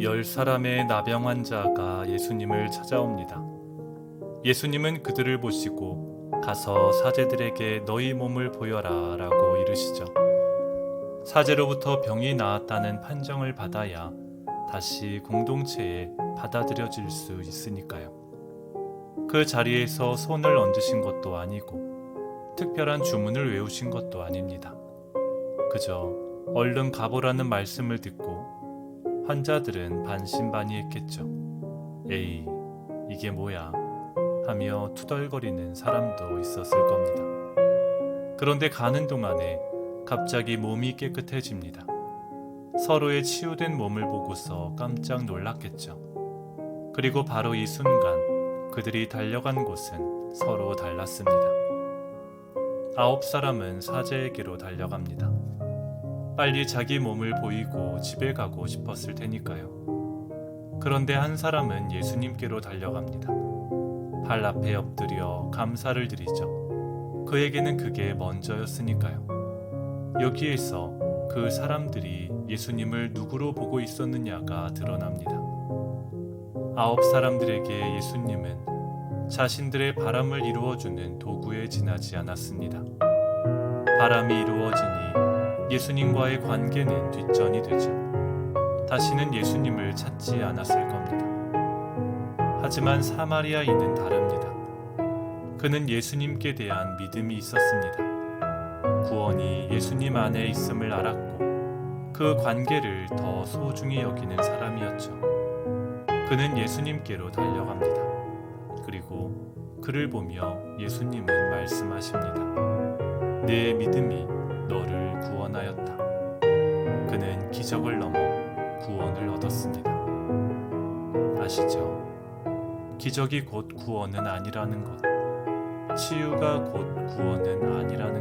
열 사람의 나병 환자가 예수님을 찾아옵니다. 예수님은 그들을 보시고 가서 사제들에게 너희 몸을 보여라 라고 이르시죠. 사제로부터 병이 나았다는 판정을 받아야 다시 공동체에 받아들여질 수 있으니까요. 그 자리에서 손을 얹으신 것도 아니고 특별한 주문을 외우신 것도 아닙니다. 그저 얼른 가보라는 말씀을 듣고 환자들은 반신반의했겠죠. 에이, 이게 뭐야? 하며 투덜거리는 사람도 있었을 겁니다. 그런데 가는 동안에 갑자기 몸이 깨끗해집니다. 서로의 치유된 몸을 보고서 깜짝 놀랐겠죠. 그리고 바로 이 순간 그들이 달려간 곳은 서로 달랐습니다. 아홉 사람은 사제에게로 달려갑니다. 빨리 자기 몸을 보이고 집에 가고 싶었을 테니까요. 그런데 한 사람은 예수님께로 달려갑니다. 발 앞에 엎드려 감사를 드리죠. 그에게는 그게 먼저였으니까요. 여기에서 그 사람들이 예수님을 누구로 보고 있었느냐가 드러납니다. 아홉 사람들에게 예수님은 자신들의 바람을 이루어주는 도구에 지나지 않았습니다. 바람이 이루어지니 예수님과의 관계는 뒷전이 되죠. 다시는 예수님을 찾지 않았을 겁니다. 하지만 사마리아인은 다릅니다. 그는 예수님께 대한 믿음이 있었습니다. 구원이 예수님 안에 있음을 알았고 그 관계를 더 소중히 여기는 사람이었죠. 그는 예수님께로 달려갑니다. 그리고 그를 보며 예수님은 말씀하십니다. 내 믿음이 너를 구원하였다. 그는 기적을 넘어 구원을 얻었습니다. 아시죠? 기적이 곧 구원은 아니라는 것. 치유가 곧 구원은 아니라는